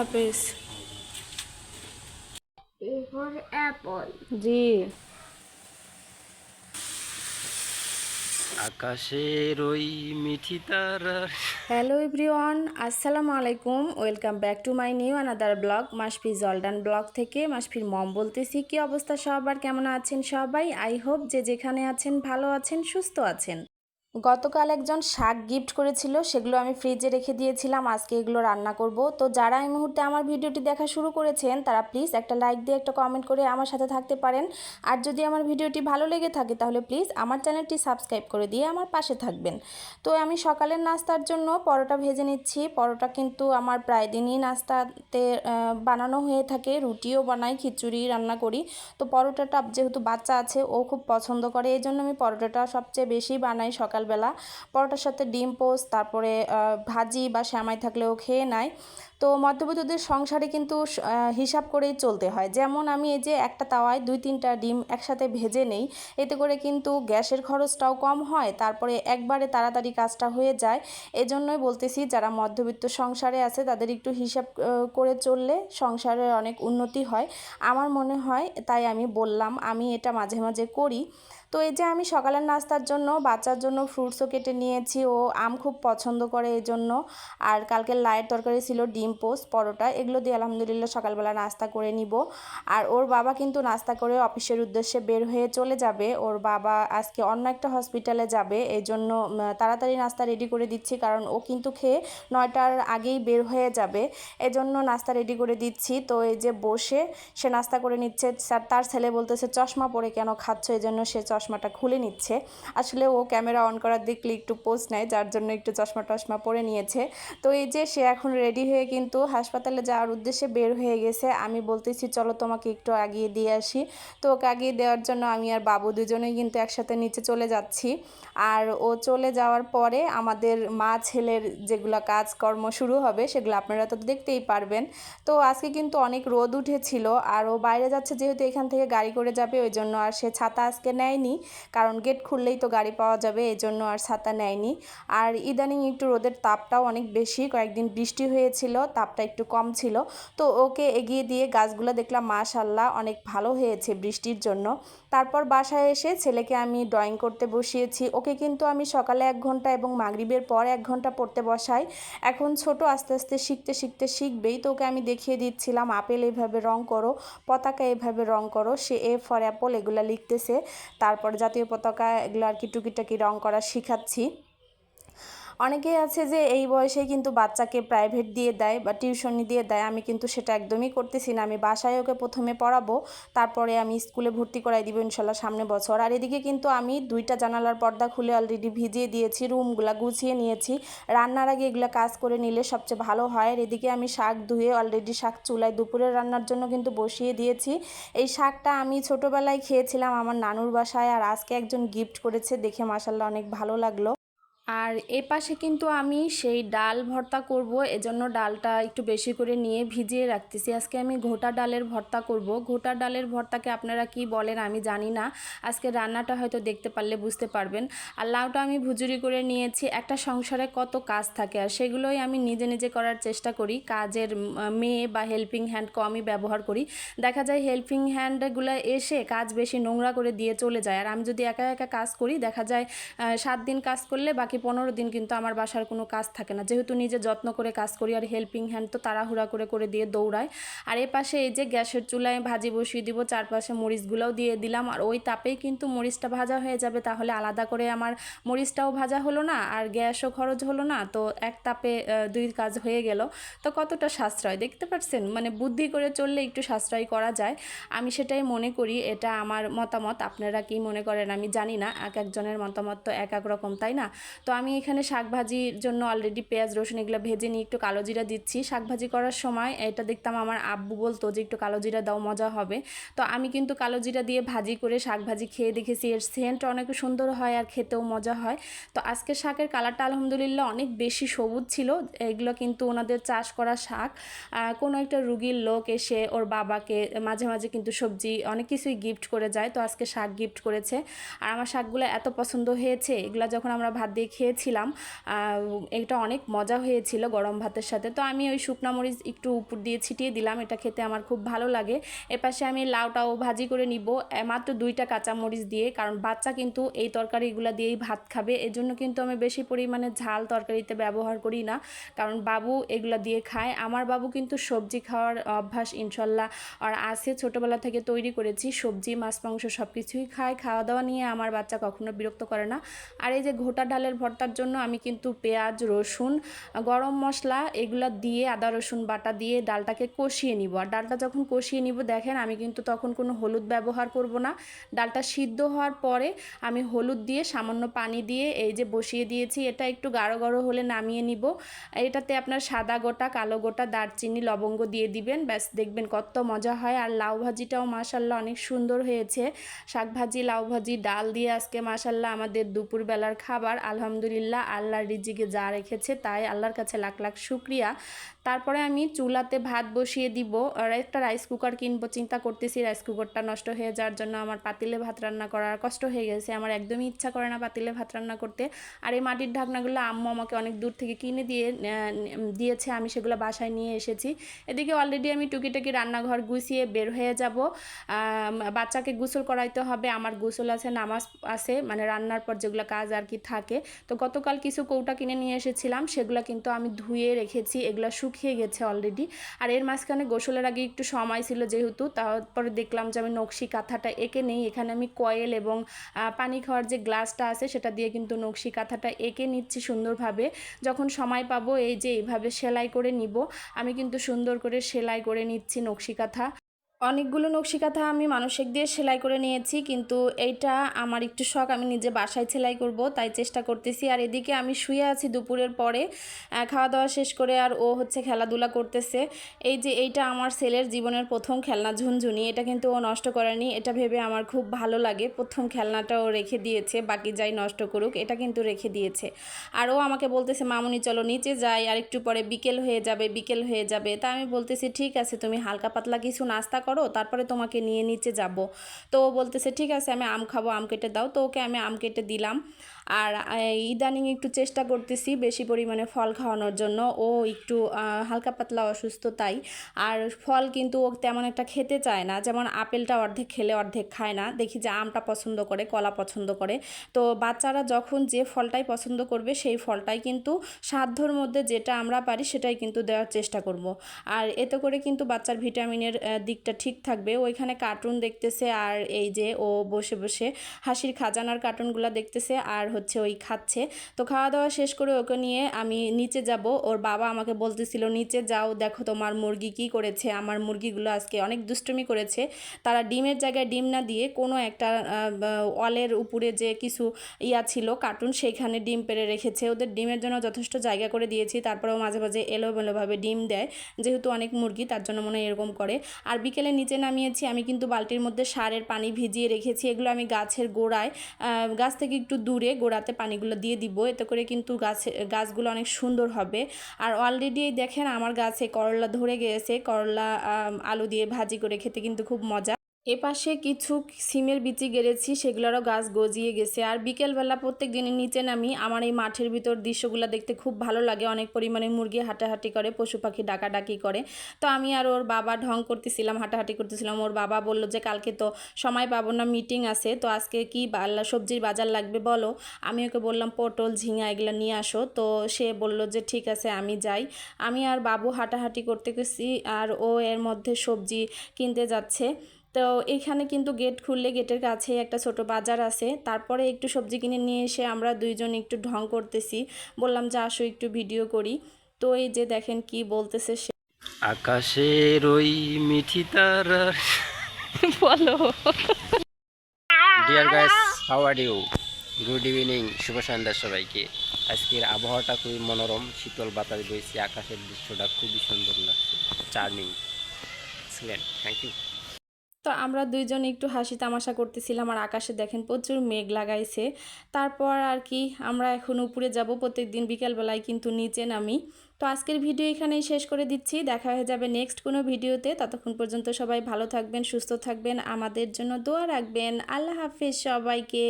হাফেজ। A for apple. জি। আকাশের ওই মিঠি তারার হ্যালো এভরিওয়ান আসসালামু আলাইকুম। Welcome back to my new another blog Masfi জলডান blog থেকে। মাসফির মম বলতেছি কি অবস্থা সবার? কেমন আছেন সবাই? আই হোপ যে যেখানে আছেন ভালো আছেন সুস্থ আছেন। গতকাল একজন শাক গিফট করেছিল, সেগুলো আমি ফ্রিজে রেখে দিয়েছিলাম, আজকে এগুলো রান্না করব। তো যারা এই মুহূর্তে আমার ভিডিওটি দেখা শুরু করেছেন, তারা প্লিজ একটা লাইক দিয়ে একটা কমেন্ট করে আমার সাথে থাকতে পারেন। আর যদি আমার ভিডিওটি ভালো লেগে থাকে, তাহলে প্লিজ আমার চ্যানেলটি সাবস্ক্রাইব করে দিয়ে আমার পাশে থাকবেন। তো আমি সকালের নাস্তার জন্য পরোটা ভেজে নিচ্ছি। পরোটা কিন্তু আমার প্রায় দিনই নাস্তাতে বানানো হয়ে থাকে। রুটিও বানাই, খিচুড়ি রান্না করি। তো পরোটাটা যেহেতু বাচ্চা আছে, ও খুব পছন্দ করে এই জন্য আমি পরোটাটা সবচেয়ে বেশি বানাই সকালবেলা, পরোটার সাথে ডিম পোস্ট তারপরে ভাজি বা শ্যামাই থাকলেও খেয়ে নেয়। তো মধ্যবিত্তদের সংসারে কিন্তু হিসাব করেই চলতে হয়। যেমন আমি এই যে একটা তাওয়ায় দুই তিনটা ডিম একসাথে ভেজে নেই, এতে করে কিন্তু গ্যাসের খরচটাও কম হয়, তারপরে একবারে তাড়াতাড়ি কাজটা হয়ে যায়। এজন্যই বলতেছি, যারা মধ্যবিত্ত সংসারে আছে, তাদের একটু হিসাব করে চললে সংসারের অনেক উন্নতি হয়। আমার মনে হয়, তাই আমি বললাম, আমি এটা মাঝে মাঝে করি। তো এই যে আমি সকালের নাস্তার জন্য বাচ্চার জন্য ফ্রুটসও কেটে নিয়েছি, ও আম খুব পছন্দ করে এই জন্য। আর কালকে লাইট তরকারি ছিল ডিম পোস্ট পরোটা, এগুলো দিয়ে আলহামদুলিল্লাহ সকালবেলা নাস্তা করে নিব। আর ওর বাবা কিন্তু নাস্তা করে অফিসের উদ্দেশ্যে বের হয়ে চলে যাবে। ওর বাবা আজকে অন্য একটা হসপিটালে যাবে, এই জন্য তাড়াতাড়ি নাস্তা রেডি করে দিচ্ছি, কারণ ও কিন্তু খেয়ে নয়টার আগেই বের হয়ে যাবে। এজন্য নাস্তা রেডি করে দিচ্ছি। তো এই যে বসে সে নাস্তা করে নিচ্ছে, তার ছেলে বলতেছে, চশমা পরে কেন খাচ্ছ? এই জন্য সে চশমাটা খুলে নিচ্ছে। আসলে ও ক্যামেরা অন করার দেখলে একটু পোজ নেয়, যার জন্য একটু চশমা টশমা পরে নিয়েছে। তো এই যে সে এখন রেডি হয়ে কিন্তু হাসপাতালে যাওয়ার উদ্দেশ্যে বের হয়ে গেছে। আমি বলতেছি, চলো তোমাকে একটু আগিয়ে দিয়ে আসি। তো ওকে আগিয়ে দেওয়ার জন্য আমি আর বাবু দুজনেই কিন্তু একসাথে নিচে চলে যাচ্ছি। আর ও চলে যাওয়ার পরে আমাদের মা ছেলের যেগুলো কাজকর্ম শুরু হবে, সেগুলো আপনারা তো দেখতেই পারবেন। তো আজকে কিন্তু অনেক রোদ উঠেছিল, আর ও বাইরে যাচ্ছে যেহেতু এখান থেকে গাড়ি করে যাবে, ওই জন্য আর সে ছাতা আজকে নেয়নি। কারণ গেট খুললেই তো গাড়ি পাওয়া যাবে এই জন্য আর ছাতা নেয়নি। আর ইদানিং একটু রোদের তাপটাও অনেক বেশি, কয়েকদিন বৃষ্টি হয়েছিল, তাপটা একটু কম ছিল। তো ওকে এগিয়ে দিয়ে গাছগুলো দেখলাম মাশাল্লাহ অনেক ভালো হয়েছে বৃষ্টির জন্য। তারপর বাসায় এসে ছেলেকে আমি ড্রয়িং করতে বসিয়েছি। ওকে কিন্তু আমি সকালে এক ঘণ্টা এবং মাগরিবের পর এক ঘণ্টা পড়তে বসাই। এখন ছোট, আস্তে আস্তে শিখতে শিখতে শিখবেই। তো ওকে আমি দেখিয়ে দিচ্ছিলাম, আপেল এভাবে রং করো, পতাকা এভাবে রং করো, সে এ ফর অ্যাপল এগুলো লিখতেছে। তারপর জাতীয় পতাকা এগুলো আর কি টুকিটাকি রং করা শিখাচ্ছি। অনেকেই আছে যে এই বয়সেই কিন্তু বাচ্চাকে প্রাইভেট দিয়ে দেয় বা টিউশনি দিয়ে দেয়। আমি কিন্তু সেটা একদমই করতেছি না। আমি বাসায় ওকে প্রথমে পড়াবো, তারপরে আমি স্কুলে ভর্তি করাই দিব ইনশাল্লাহ সামনে বছর। আর এদিকে কিন্তু আমি দুইটা জানালার পর্দা খুলে অলরেডি ভিজিয়ে দিয়েছি রুমগুলা গুছিয়ে নিয়েছি। রান্নার আগে এগুলো কাজ করে নিলে সবচেয়ে ভালো হয়। আর এদিকে আমি শাক ধুয়ে অলরেডি শাক চুলায় দুপুরের রান্নার জন্য কিন্তু বসিয়ে দিয়েছি। এই শাকটা আমি ছোটোবেলায় খেয়েছিলাম আমার নানুর বাসায়, আর আজকে একজন গিফট করেছে দেখে মাসাল্লাহ অনেক ভালো লাগল। আর এ পাশে কিন্তু আমি সেই ডাল ভর্তা করব, এজন্য ডালটা একটু বেশি করে নিয়ে ভিজিয়ে রাখতেছি। আজকে আমি ঘোটা ডালের ভর্তা করব। ঘোটা ডালের ভর্তাকে আপনারা কি বলেন আমি জানি না। আজকে রান্নাটা হয়তো দেখতে পারলে বুঝতে পারবেন। আর লাউটা আমি ভুজুরি করে নিয়েছি। একটা সংসারে কত কাজ থাকে, আর সেগুলোই আমি নিজে নিজে করার চেষ্টা করি। কাজের মেয়ে বা হেল্পিং হ্যান্ড কমই ব্যবহার করি। দেখা যায় হেল্পিং হ্যান্ডগুলো এসে কাজ বেশি নোংরা করে দিয়ে চলে যায়। আর আমি যদি একা একা কাজ করি, দেখা যায় সাত দিন কাজ করলে বাকি পনেরো দিন কিন্তু আমার বাসার কোনো কাজ থাকে না। যেহেতু নিজে যত্ন করে কাজ করি আর হেল্পিং হ্যান্ড তো তাড়াহুড়া করে করে দিয়ে দৌড়ায় আর এ পাশে এই যে গ্যাসের চুলায় ভাজি বসিয়ে দিব, চারপাশে মরিচগুলোও দিয়ে দিলাম। আর ওই তাপেই কিন্তু মরিচটা ভাজা হয়ে যাবে। তাহলে আলাদা করে আমার মরিচটাও ভাজা হলো না আর গ্যাসও খরচ হলো না। তো এক তাপে দুই কাজ হয়ে গেল। তো কতটা সাশ্রয় দেখতে পাচ্ছেন মানে বুদ্ধি করে চললে একটু সাশ্রয় করা যায়। আমি সেটাই মনে করি, এটা আমার মতামত। আপনারা কি মনে করেন আমি জানি না। এক একজনের মতামত তো এক এক রকম, তাই না? তো আমি এখানে শাক ভাজির জন্য অলরেডি পেঁয়াজ, রসুন এগুলো ভেজে নিয়ে একটু কালো জিরা দিচ্ছি। শাক ভাজি করার সময় এটা দেখতাম আমার আব্বু বলতো যে, একটু কালো জিরা দাও, মজা হবে। তো আমি কিন্তু কালো জিরা দিয়ে ভাজি করে শাক ভাজি খেয়ে দেখেছি, এর সেন্ট অনেক সুন্দর হয় আর খেতেও মজা হয়। তো আজকে শাকের কালারটা আলহামদুলিল্লাহ অনেক বেশি সবুজ ছিল, এগুলো কিন্তু ওনাদের চাষ করা শাক। কোনো একটা রুগীর লোক এসে ওর বাবাকে, মাঝে মাঝে কিন্তু সবজি অনেক কিছুই গিফট করে যায়। তো আজকে শাক গিফট করেছে। আর আমার শাকগুলো এত পছন্দ হয়েছে, এগুলো যখন আমরা ভাত দিয়ে খেয়েছিলাম। এটা অনেক মজা হয়েছিল গরম ভাতের সাথে। তো আমি ওই শুকনা মরিচ একটু উপর দিয়ে ছিটিয়ে দিলাম, এটা খেতে আমার খুব ভালো লাগে। এপাশে আমি লাউটাও ভাজি করে নিব মাত্র দুইটা কাঁচা মরিচ দিয়ে, কারণ বাচ্চা কিন্তু এই তরকারিগুলো দিয়েই ভাত খাবে। এজন্য কিন্তু আমি বেশি পরিমাণে ঝাল তরকারিতে ব্যবহার করি না, কারণ বাবু এগুলো দিয়ে খায়। আমার বাবু কিন্তু সবজি খাওয়ার অভ্যাস ইনশাল্লাহ, আর আছে ছোটোবেলা থেকে তৈরি করেছি, সবজি, মাছ, মাংস সব কিছুই খায়। খাওয়া দাওয়া নিয়ে আমার বাচ্চা কখনো বিরক্ত করে না। আর এই যে ঘোটা ডালের ভর্তার জন্য আমি কিন্তু পেঁয়াজ, রসুন, গরম মশলা এগুলো দিয়ে আদা, রসুন বাটা দিয়ে ডালটাকে কষিয়ে নিব। আর ডালটা যখন কষিয়ে নিব, দেখেন আমি কিন্তু তখন কোনো হলুদ ব্যবহার করব না। ডালটা সিদ্ধ হওয়ার পরে আমি হলুদ দিয়ে সামান্য পানি দিয়ে এই যে বসিয়ে দিয়েছি, এটা একটু গাঢ় গাঢ় হলে নামিয়ে নিব। এটাতে আপনার সাদা গোটা, কালো গোটা, দারচিনি, লবঙ্গ দিয়ে দিবেন। ব্যাস, দেখবেন কত মজা হয়। আর লাউ ভাজিটাও মাসাল্লাহ অনেক সুন্দর হয়েছে। শাক ভাজি, লাউ ভাজি, ডাল দিয়ে আজকে মাসাল্লাহ আমাদের দুপুরবেলার খাবার। আলহামদুলিল্লাহ আল্লাহর রিজিকে যা রেখেছে তাই আল্লাহর কাছে লাখ লাখ শুক্রিয়া। তারপরে আমি চুলাতে ভাত বসিয়ে দিব, আর একটা রাইস কুকার কিনবো, চিন্তা করতেছি রাইস কুকারটা নষ্ট হয়ে যাওয়ার জন্য আমার পাতিলে ভাত রান্না করার কষ্ট হয়ে গেছে, আমার একদমই ইচ্ছা করে না পাতিলে ভাত রান্না করতে, আর এই মাটির ঢাকনাগুলো আম্মু আমাকে অনেক দূর থেকে কিনে দিয়ে দিয়েছে, আমি সেগুলো বাসায় নিয়ে এসেছি, এদিকে অলরেডি আমি টুকিটাকি রান্নাঘর গুছিয়ে বের হয়ে যাব বাচ্চাকে গোসল করাইতে হবে, আমার গোসল আছে, নামাজ আছে মানে রান্নার পর যেগুলো কাজ আর কি থাকে, তো গতকাল কিছু কৌটা কিনে নিয়ে এসেছিলাম, সেগুলো কিন্তু আমি ধুয়ে রেখেছি, এগুলো শুকিয়ে গেছে অলরেডি আর এর মাঝখানে গোসলের আগে একটু সময় ছিল যেহেতু, তারপরে দেখলাম যে আমি নকশি কাঁথাটা এঁকে নেই। এখানে আমি কয়েল এবং পানি খাওয়ার যে গ্লাসটা আছে সেটা দিয়ে কিন্তু নকশি কাঁথাটা এঁকে নিচ্ছি সুন্দরভাবে। যখন সময় পাবো এই যে এইভাবে সেলাই করে নিব। আমি কিন্তু সুন্দর করে সেলাই করে নিচ্ছি নকশি কাঁথা। অনেকগুলো নকশি কাঁথা আমি মানসিক দিয়ে সেলাই করে নিয়েছি, কিন্তু এইটা আমার একটু শখ, আমি নিজে বাসায় সেলাই করব, তাই চেষ্টা করতেছি। আর এদিকে আমি শুয়ে আছি দুপুরের পরে খাওয়া দাওয়া শেষ করে আর ও হচ্ছে খেলাধুলা করতেছে। এই যে এইটা আমার ছেলের জীবনের প্রথম খেলনা ঝুনঝুনি, এটা কিন্তু ও নষ্ট করেনি, এটা ভেবে আমার খুব ভালো লাগে। প্রথম খেলনাটা ও রেখে দিয়েছে, বাকি যাই নষ্ট করুক, এটা কিন্তু রেখে দিয়েছে। আর ও আমাকে বলতেছে, মামুনি, চলো নিচে যাই। আর একটু পরে বিকেল হয়ে যাবে, বিকেল হয়ে যাবে। তা আমি বলতেছি, ঠিক আছে, তুমি হালকা পাতলা কিছু নাস্তা করো, তারপরে তোমাকে নিয়ে নিচে যাব। তো বলতেছে, ঠিক আছে, আমি আম খাব, আম কেটে দাও। তো ওকে আমি আম কেটে দিলাম। আর ইদানিং একটু চেষ্টা করতেছি বেশি পরিমাণে ফল খাওয়ানোর জন্য। ও একটু হালকা পাতলা অসুস্থ তাই। আর ফল কিন্তু ও তেমন একটা খেতে চায় না। যেমন আপেলটা অর্ধেক খেলে অর্ধেক খায় না। দেখি যে আমটা পছন্দ করে, কলা পছন্দ করে। তো বাচ্চারা যখন যে ফলটাই পছন্দ করবে, সেই ফলটাই কিন্তু সাধ্যর মধ্যে যেটা আমরা পারি, সেটাই কিন্তু দেওয়ার চেষ্টা করব। আর এতে করে কিন্তু বাচ্চার ভিটামিনের দিকটা ঠিক থাকবে। ওইখানে কার্টুন দেখতেছে আর এই যে ও বসে বসে হাসির খাজানার কার্টুনগুলো দেখতেছে। আর হচ্ছে ওই খাচ্ছে। তো খাওয়া দাওয়া শেষ করে ওকে নিয়ে আমি নিচে যাব। ওর বাবা আমাকে বলতেছিল, নিচে যাও, দেখো তোমার মুরগি কি করেছে। আমার মুরগিগুলো আজকে অনেক দুষ্টুমি করেছে। তারা ডিমের জায়গায় ডিম না দিয়ে কোনো একটা ওয়ালের উপরে যে কিছু ইয়া ছিল, কার্টুন, সেইখানে ডিম পেরে রেখেছে। ওদের ডিমের জন্য যথেষ্ট জায়গা করে দিয়েছি। তারপরেও মাঝে মাঝে এলোমেলোভাবে ডিম দেয়। যেহেতু অনেক মুরগি, তার জন্য মনে হয় এরকম করে। আর বিকেলে নিচে নামিয়েছি, আমি কিন্তু বালতির মধ্যে সারের পানি ভিজিয়ে রেখেছি। এগুলো আমি গাছের গোড়ায় গাছ থেকে একটু দূরে গোড়াতে পানিগুলো দিয়ে দিব। এতে করে কিন্তু গাছে, গাছগুলো অনেক সুন্দর হবে। আর অলরেডি দেখেন আমার গাছে করলা ধরে গিয়েছে করলা আলু দিয়ে ভাজি করে খেতে কিন্তু খুব মজা। এপাশে কিছু সিমের বিচি গেড়েছি, সেগুলোরও গাছ গজিয়ে গেছে। আর বিকেলবেলা প্রত্যেক দিনের নিচে নামি, আমার এই মাঠের ভিতর দৃশ্যগুলো দেখতে খুব ভালো লাগে। অনেক পরিমাণে মুরগি হাঁটাহাঁটি করে, পশু পাখি ডাকাডাকি করে। তো আমি আর ওর বাবা ঢং করতেছিলাম, হাঁটাহাঁটি করতেছিলাম। ওর বাবা বলল যে, কালকে তো সময় পাবো না মিটিং আছে। তো আজকে কি সবজির বাজার লাগবে বলো? আমি ওকে বললাম, পটল, ঝিঙা এগুলো নিয়ে আসো। তো সে বলল যে, ঠিক আছে, আমি যাই। আমি আর বাবু হাঁটাহাঁটি করতে গেছি, আর ও এর মধ্যে সবজি কিনতে যাচ্ছে। তো এখানে কিন্তু গেট খুললে গেটের কাছেই একটা ছোট বাজার আছে। তারপরে একটু সবজি কিনে নিয়ে এসে আমরা দুইজন একটু ঢং করতেছি। বললাম যে আসো একটু ভিডিও করি। তো এই যে দেখেন কি বলতেছে সে। আকাশের ওই মিঠি তারার বলো। Dear guys how are you good evening শুভ সন্ধ্যা সবাইকে। আজকের আবহাওয়াটা খুবই মনোরম শীতল বাতাস বইছে আকাশের দৃশ্যটা খুবই সুন্দর লাগছে। চার্মিং এক্সিলেন্ট থ্যাংক ইউ তো আমরা দুইজন একটু হাসি তামাশা করতেছিলাম আর আকাশে দেখেন প্রচুর মেঘ লাগাইছে। তারপর আর কি, আমরা এখন উপরে যাব প্রত্যেক দিন বিকালবেলায় কিন্তু নিচে নামি। তো আজকের ভিডিও এখানেই শেষ করে দিচ্ছি, দেখা হয়ে যাবে নেক্সট কোনো ভিডিওতে। ততক্ষণ পর্যন্ত সবাই ভালো থাকবেন, সুস্থ থাকবেন, আমাদের জন্য দোয়া রাখবেন। আল্লাহ হাফিজ সবাইকে।